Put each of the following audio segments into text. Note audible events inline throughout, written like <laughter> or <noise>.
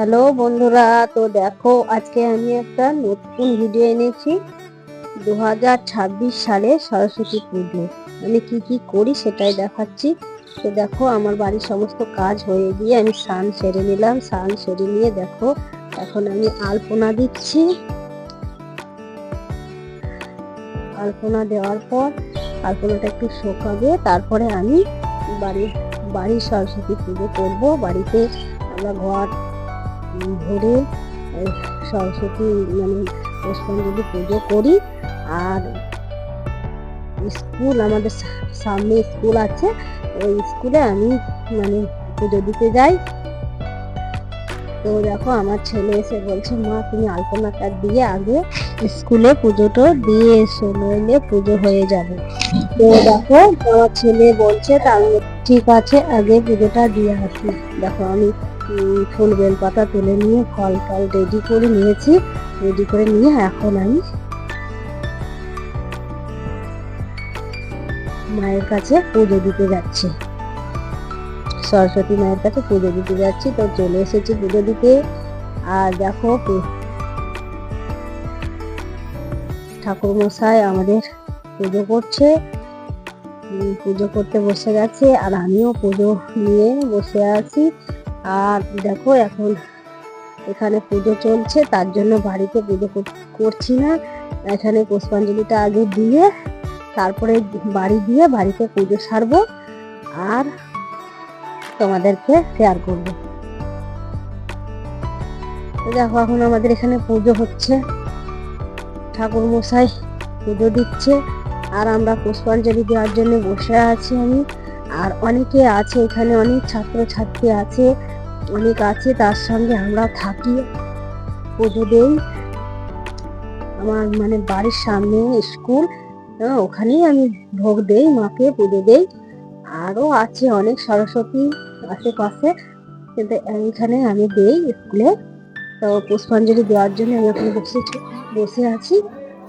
Hello বন্ধুরা, তো দেখো আজকে আমি একটা নতুন ভিডিও এনেছি দু হাজার ছাব্বিশ সালে সরস্বতী পুজো। আমি কি কি করি সেটাই দেখাচ্ছি। তো দেখো, আমার বাড়ির সমস্ত কাজ হয়ে গিয়ে আমি স্নান সেরে নিলাম। স্নান সেরে নিয়ে দেখো, এখন আমি আলপনা দিচ্ছি। আলপনা দেওয়ার পর আলপনাটা একটু শোকাবে, তারপরে আমি বাড়ির বাড়ির সরস্বতী পুজো করব। বাড়িতে আমরা ঘর এই সরস্বতী মানে পুষ্পাঞ্জলি পুজো করি। আর স্কুল, আমাদের সামনে স্কুল আছে, ওই স্কুলে আমি মানে পুজো দিতে যাই। তো দেখো, আমার ছেলে এসে বলছে, মা, তুমি আলপনাটা দিয়ে আগে স্কুলে পুজোটা দিয়ে এসো, নইলে পুজো হয়ে যাবে। তো দেখো, আমার ছেলে বলছে তার ঠিক আছে, আগে পুজোটা দিয়ে আসি। দেখো, আমি ফুল বেলপাতা তুলে নিয়ে ফল টল রেডি করে নিয়েছি। রেডি করে নিয়ে এখন আমি মায়ের কাছে পুজো দিতে যাচ্ছি। সরস্বতী মায়ের কাছে পুজো দিতে যাচ্ছি, তো চলে এসেছি পুজো দিতে। আর দেখো ঠাকুর মশাই আমাদের পুজো করছে। পুজো করতে বসে গেছে, আর আমিও পুজো নিয়ে বসে আছি। আর দেখো এখন এখানে পুজো চলছে, তার জন্য বাড়িতে পুজো করছি না। এখানে পুষ্পাঞ্জলিটা আগে দিয়ে, তারপরে বাড়ি দিয়ে বাড়িতে পুজো সারবো আর তোমাদেরকে শেয়ার করব। দেখো এখন আমাদের এখানে পুজো হচ্ছে। ঠাকুর মশাই পুজো দিচ্ছে আর আমরা পুষ্পাঞ্জলি দেওয়ার জন্য বসে আছি আমি। আর অনেকে আছে এখানে, অনেক ছাত্র ছাত্রী আছে। অনেক আছে তার সঙ্গে আমরা থাকি। পুজো দেই। আমার মানে বাড়ির সামনে স্কুল হ্যাঁ, ওখানেই আমি ভোগ দেই মাকে পুজো দেই। আরও আছে অনেক সরস্বতী আশেপাশে কিন্তু এইখানে আমি দেই স্কুলে। তো পুষ্পাঞ্জলি দেওয়ার জন্য আমি এখন বসে বসে আছি।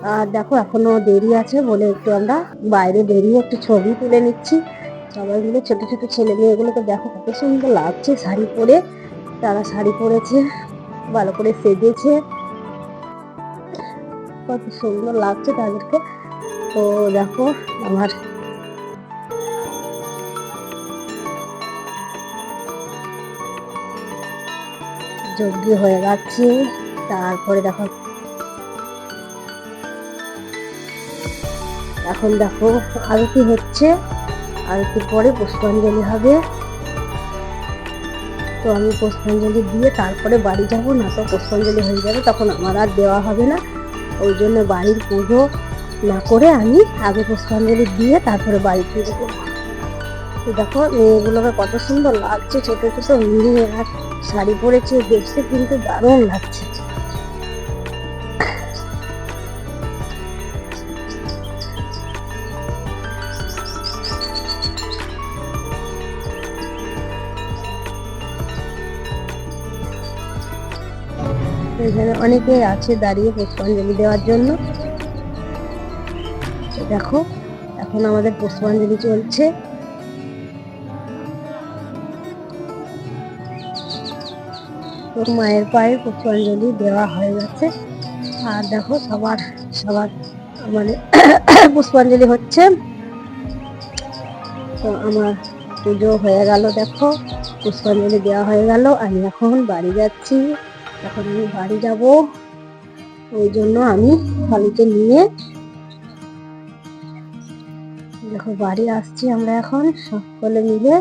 আর দেখো এখনও দেরি আছে বলে একটু আমরা বাইরে বেরিয়ে একটু ছবি তুলে নিচ্ছি। সবাই মিলে ছোট ছোট ছেলে মেয়েগুলোকে দেখো কত সুন্দর লাগছে, শাড়ি পরে। তারা শাড়ি পরেছে, ভালো করে সেজেছে। কত সুন্দর লাগছে তাদেরকে। তো দেখো আমার যজ্ঞ হয়ে যাচ্ছে। তারপরে দেখো, এখন দেখো আরতি হচ্ছে। আরতির পরে পুষ্পাঞ্জলি হবে। তো আমি পুষ্পাঞ্জলি দিয়ে তারপরে বাড়ি যাব না, তো পুষ্পাঞ্জলি হয়ে যাবে, তখন আমার আর দেওয়া হবে না। ওই জন্য বাড়ির পুজো না করে আমি আগে পুষ্পাঞ্জলি দিয়ে তারপরে বাড়ি ফিরে তো দেখো, মেয়েগুলোকে কত সুন্দর লাগছে, ছোটো ছোট মেয়ে আর শাড়ি পরেছে, দেখতে কিন্তু দারুণ লাগছে। এখানে অনেকে আছে দাঁড়িয়ে পুষ্পাঞ্জলি দেওয়ার জন্য। দেখো, এখন আমাদের পুষ্পাঞ্জলি চলছে। তোর মায়ের পায়ে পুষ্পাঞ্জলি দেওয়া হয়ে গেছে। আর দেখো, সবার সবার মানে <coughs> পুষ্পাঞ্জলি হচ্ছে। তো আমার পুজো হয়ে গেল, দেখো। পুষ্পাঞ্জলি দেওয়া হয়ে গেল, আমি এখন বাড়ি যাচ্ছি। এখন আমি বাড়ি যাব। ওই জন্য আমি বাড়িতে নিয়ে দেখো, বাড়ি আসছি আমরা এখন। সকলে মিলে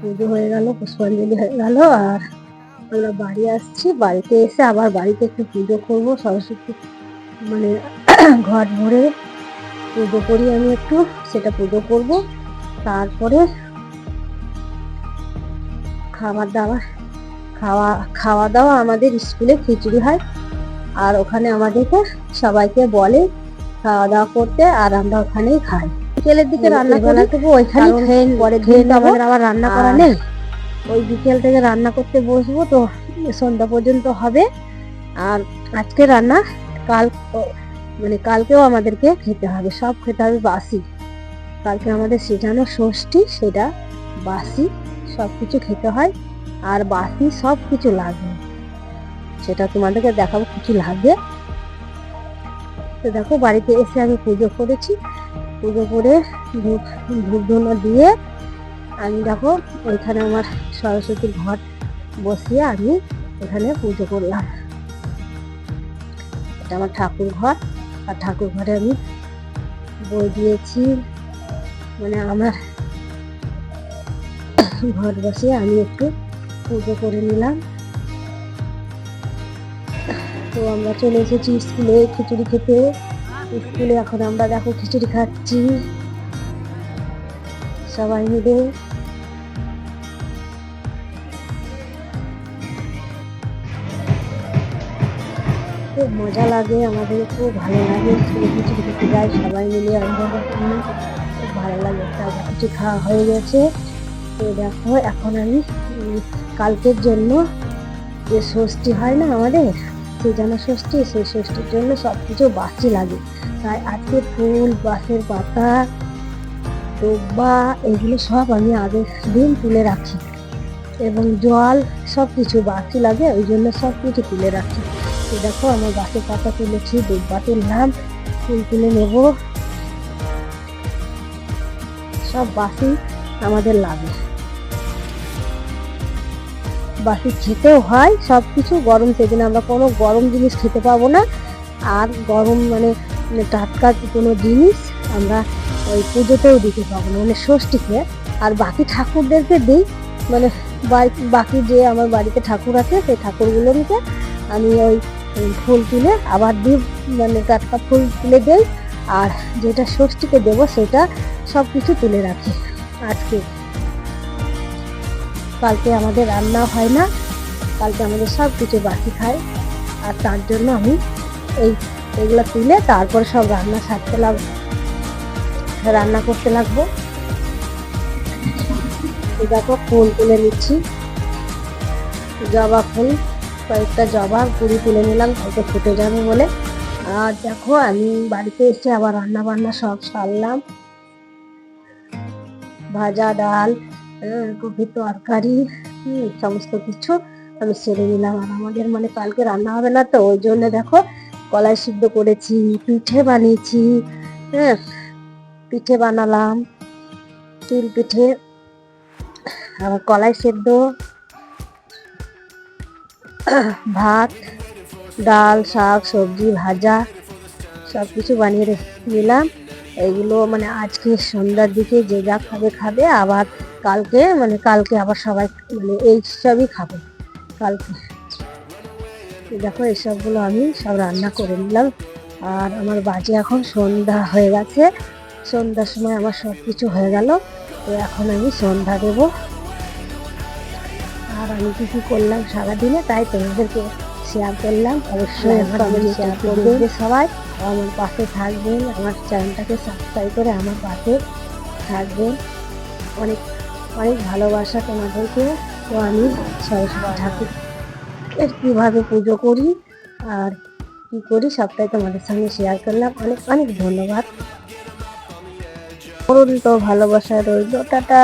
পুজো হয়ে গেল, পুষ্পাঞ্জলি হয়ে গেল, আর আমরা বাড়ি আসছি। বাড়িতে এসে আবার বাড়িতে একটু পুজো করব। সরস্বতী মানে <clears throat> ঘর ভরে পুজো করি আমি একটু, সেটা পুজো করব। তারপরে খাবার দাবার খাওয়া খাওয়া দাওয়া আমাদের স্কুলে খিচুড়ি হয়। আর ওখানে আমাদেরকে সবাইকে বলে খাওয়া দাওয়া করতে আর আমরা ওখানেই খাই। বিকেলের দিকে রান্না করি তবু ওইখানে খেয়ে পরে খেয়ে তো আমাদের আবার রান্না করা নেই। ওই বিকেল থেকে রান্না করতে বসবো তো সন্ধ্যা পর্যন্ত হবে। আর আজকে রান্না কাল মানে কালকেও আমাদেরকে খেতে হবে সব খেতে হবে বাসি। কালকে আমাদের সেজানো ষষ্ঠী সেটা বাসি সব কিছু খেতে হয়। আর বাকি সব কিছু লাগবে। সেটা তোমাদেরকে দেখাবো কি কি লাগবে। তো দেখো, বাড়িতে এসে আমি পুজো করেছি। পুজো করে ধূপ ধূপ দিয়ে আমি দেখো, ওইখানে আমার সরস্বতীর ঘট বসিয়ে আমি এখানে পুজো করলাম। এটা আমার ঠাকুর ঘর আর ঠাকুর ঘরে আমি বই দিয়েছি। মানে আমার ঘর বসিয়ে আমি একটু পুজো করে নিলাম। তো আমরা চলে এসেছি স্কুলে খিচুড়ি খেতে। স্কুলে এখন আমরা দেখো খিচুড়ি খাচ্ছি। সবাই মিলে। খুব মজা লাগে, আমাদের খুব ভালো লাগে স্কুলে খিচুড়ি খেতে যাই সবাই মিলে আমরা খুব ভালো লাগে কিছু খাওয়া হয়ে গেছে। তো দেখো, এখন আমি কালকের জন্য যে ষষ্ঠী হয় না আমাদের, সেই যেন ষষ্ঠী, সেই ষষ্ঠীর জন্য সব কিছু বাসি লাগে। তাই আজকে ফুল, বাঁশের পাতা ডোবা এগুলো সব আমি আগের দিন তুলে রাখি। এবং জল সব কিছু বাকি লাগে, ওই জন্য সব কিছু তুলে রাখি। তো দেখো আমার গাছের পাতা তুলেছি ডোবা তুললাম, ফুল তুলে নেব। সব বাসি আমাদের লাগে। বাসি খেতেও হয় সব কিছু গরম সেদিন আমরা কোনো গরম জিনিস খেতে পাবো না। আর গরম মানে টাটকা কোনো জিনিস আমরা ওই পুজোতেও দিতে পাবো না মানে ষষ্ঠীকে আর বাকি ঠাকুরদেরকে দিই মানে বাকি যে আমার বাড়িতে ঠাকুর আছে, সেই ঠাকুরগুলো ঠাকুরগুলোকে আমি ওই ফুল তুলে আবার দিই মানে টাটকা ফুল তুলে দেই। আর যেটা ষষ্ঠীকে দেবো, সেটা সব কিছু তুলে রাখি আজকে। কালকে আমাদের রান্না হয় না, কালকে আমাদের সব কিছু বাকি খায়। আর তার জন্য আমি এই, এগুলো তুলে তারপরে সব রান্না সারতে লাগবো, রান্না করতে লাগবো। দেখো, ফুল তুলে নিচ্ছি। জবা ফুল, কয়েকটা জবা কুড়ি তুলে নিলাম হয়তো ফুটে যাবে বলে। আর দেখো, আমি বাড়িতে এসে আবার রান্না বান্না সব সারলাম। ভাজা, ডাল কপির তরকারি সমস্ত কিছু আমি সেরে নিলাম। আর আমাদের মানে কালকে রান্না হবে না তো, ওই জন্য দেখো কলাই সিদ্ধ করেছি, পিঠে বানিয়েছি হ্যাঁ পিঠে বানালাম, তিল পিঠে আবার কলাই সেদ্ধ, ভাত, ডাল, শাক, সবজি, ভাজা সব কিছু বানিয়ে নিলাম। এগুলো মানে আজকে সন্ধ্যার দিকে যে যা খাবে খাবে, আবার কালকে মানে কালকে আবার সবাই মানে এই সবই খাব কালকে। দেখো এইসবগুলো আমি সব রান্না করে নিলাম। আর আমার বাজে এখন সন্ধ্যা হয়ে গেছে। সন্ধ্যার সময় আমার সব কিছু হয়ে গেল। তো এখন আমি সন্ধ্যা দেবো। আর আমি কি কি করলাম সারাদিনে তাই তোমাদেরকে শেয়ার করলাম। অবশ্যই শেয়ার করবেন সবাই। আমার পাশে থাকবেন আমার চ্যানেলটাকে সাবস্ক্রাইব করে আমার পাশে থাকবেন। অনেক অনেক ভালোবাসা তোমাদেরকে তো আমি সরস্বতী ঠাকুর এর কীভাবে পুজো করি আর কী করি সবটাই তোমাদের সঙ্গে শেয়ার করলাম। অনেক অনেক ধন্যবাদ। করুন তো ভালোবাসা রইল। টাটা।